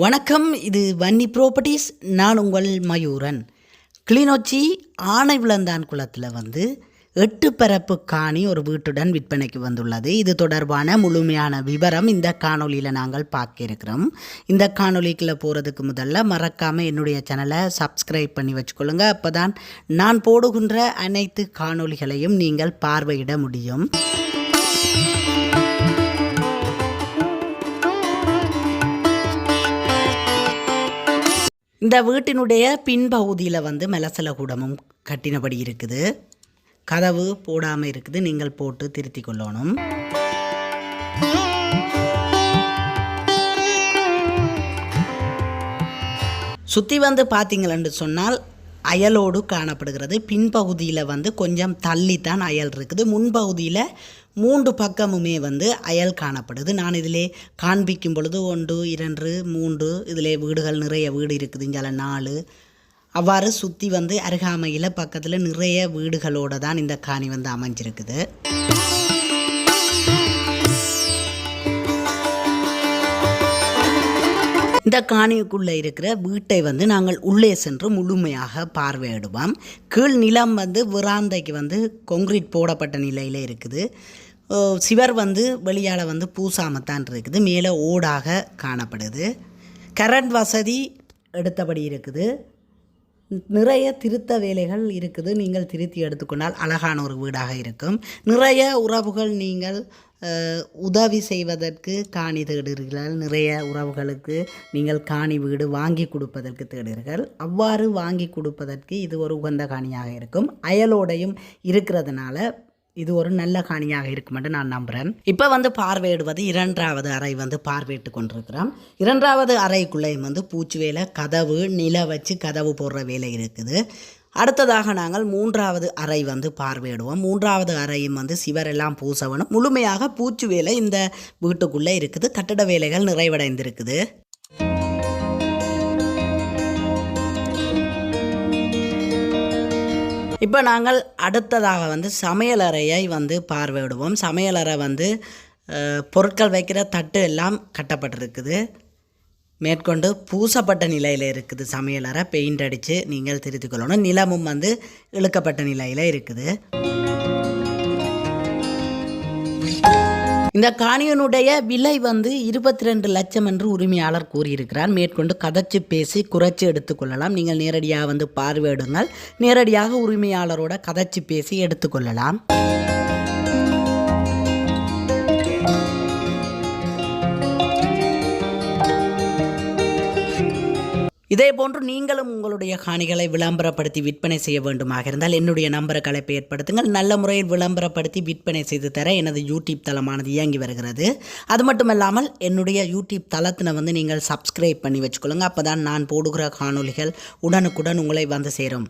வணக்கம் இது வன்னி ப்ராப்பர்ட்டிஸ் நான் உங்கள் மயூரன். கிளிநொச்சி ஆனை விளந்தான் குளத்தில் வந்து எட்டு பரப்பு காணி ஒரு வீட்டுடன் விற்பனைக்கு வந்துள்ளது. இது தொடர்பான முழுமையான விவரம் இந்த காணொளியில் நாங்கள் பார்க்க இருக்கிறோம். இந்த காணொலிக்குள்ளே போகிறதுக்கு முதல்ல மறக்காமல் என்னுடைய சேனலை சப்ஸ்கிரைப் பண்ணி வச்சுக்கொள்ளுங்க. அப்போ தான் நான் போடுகின்ற அனைத்து காணொளிகளையும் நீங்கள் பார்வையிட முடியும். இந்த வீட்டினுடைய பின்பகுதியில் வந்து மெலசல கூடமும் கட்டினபடி இருக்குது. கதவு போடாமல் இருக்குது. நீங்கள் போட்டு திருத்தி கொள்ளணும். சுற்றி வந்து பார்த்தீங்களென்று சொன்னால் அயலோடு காணப்படுகிறது. பின்பகுதியில் வந்து கொஞ்சம் தள்ளித்தான் அயல் இருக்குது. முன்பகுதியில் மூன்று பக்கமுமே வந்து அயல் காணப்படுது. நான் இதிலே காண்பிக்கும் பொழுது ஒன்று இரண்டு மூன்று இதிலே வீடுகள் நிறைய வீடு இருக்குது. இங்கே நாலு. அவ்வாறு சுற்றி வந்து அருகாமையில் பக்கத்தில் நிறைய வீடுகளோடு தான் இந்த காணி வந்து அமைஞ்சிருக்குது. இந்த காணிக்குள்ளே இருக்கிற வீட்டை வந்து நாங்கள் உள்ளே சென்று முழுமையாக பார்வையிடுவோம். கீழ் நிலம் வந்து விராந்தைக்கு வந்து கொங்கிரீட் போடப்பட்ட நிலையில் இருக்குது. சிவர் வந்து வெளியால் வந்து பூசாமத்தான் இருக்குது. மேலே ஓடாக காணப்படுது. கரண்ட் வசதி எடுத்தபடி இருக்குது. நிறைய திருத்த வேலைகள் இருக்குது. நீங்கள் திருத்தி எடுத்துக்கொண்டால் அழகான ஒரு வீடாக இருக்கும். நிறைய உறவுகள் நீங்கள் உதவி செய்வதற்கு காணி தேடுகிறீர்கள். நிறைய உறவுகளுக்கு நீங்கள் காணி வீடு வாங்கி கொடுப்பதற்கு தேடுகிறீர்கள். அவ்வாறு வாங்கி கொடுப்பதற்கு இது ஒரு உகந்த காணியாக இருக்கும். அயலோடையும் இருக்கிறதுனால இது ஒரு நல்ல காணியாக இருக்கும் என்று நான் நம்புகிறேன் இப்போ வந்து பார்வையிடுவது இரண்டாவது அறை வந்து பார்வையிட்டு கொண்டிருக்கிறோம். இரண்டாவது அறைக்குள்ளேயும் வந்து பூச்சி வேலை கதவு நில வச்சு கதவு போடுற வேலை இருக்குது. அடுத்ததாக நாங்கள் மூன்றாவது அறை வந்து பார்வையிடுவோம். மூன்றாவது அறையும் வந்து சிவரெல்லாம் பூசவனும். முழுமையாக பூச்சி வேலை இந்த வீட்டுக்குள்ளே இருக்குது. கட்டட வேலைகள் நிறைவடைந்திருக்குது. இப்போ நாங்கள் அடுத்ததாக வந்து சமையலறையை வந்து பார்வையிடுவோம். சமையலறை வந்து பொருட்கள் வைக்கிற தட்டு எல்லாம் கட்டப்பட்டிருக்குது. மேற்கொண்டு பூசப்பட்ட நிலையில் இருக்குது. சமையலறை பெயிண்ட் அடித்து நீங்கள் திருத்திக் கொள்ளணும் நிலமும் வந்து இழுக்கப்பட்ட நிலையில் இருக்குது. இந்த காணியனுடைய விலை வந்து இருபத்தி ரெண்டு லட்சம் என்று உரிமையாளர் கூறியிருக்கிறார். மேற்கொண்டு கதைச்சு பேசி குறைச்சி எடுத்துக்கொள்ளலாம் நீங்கள் நேரடியாக வந்து பார்வையிடுங்கள். நேரடியாக உரிமையாளரோட கதைச்சு பேசி எடுத்துக்கொள்ளலாம் இதே போன்று நீங்களும் உங்களுடைய காணிகளை விளம்பரப்படுத்தி விற்பனை செய்ய வேண்டுமாக இருந்தால் என்னுடைய நம்பரை கலைப்பை ஏற்படுத்துங்கள். நல்ல முறையில் விளம்பரப்படுத்தி விற்பனை செய்து தர எனது யூடியூப் தளமானது இயங்கி வருகிறது. அது மட்டுமல்லாமல் என்னுடைய யூடியூப் தளத்தினை வந்து நீங்கள் சப்ஸ்கிரைப் பண்ணி வச்சுக்கொள்ளுங்க. அப்போ தான் நான் போடுகிற காணொளிகள் உடனுக்குடன் உங்களை வந்து சேரும்.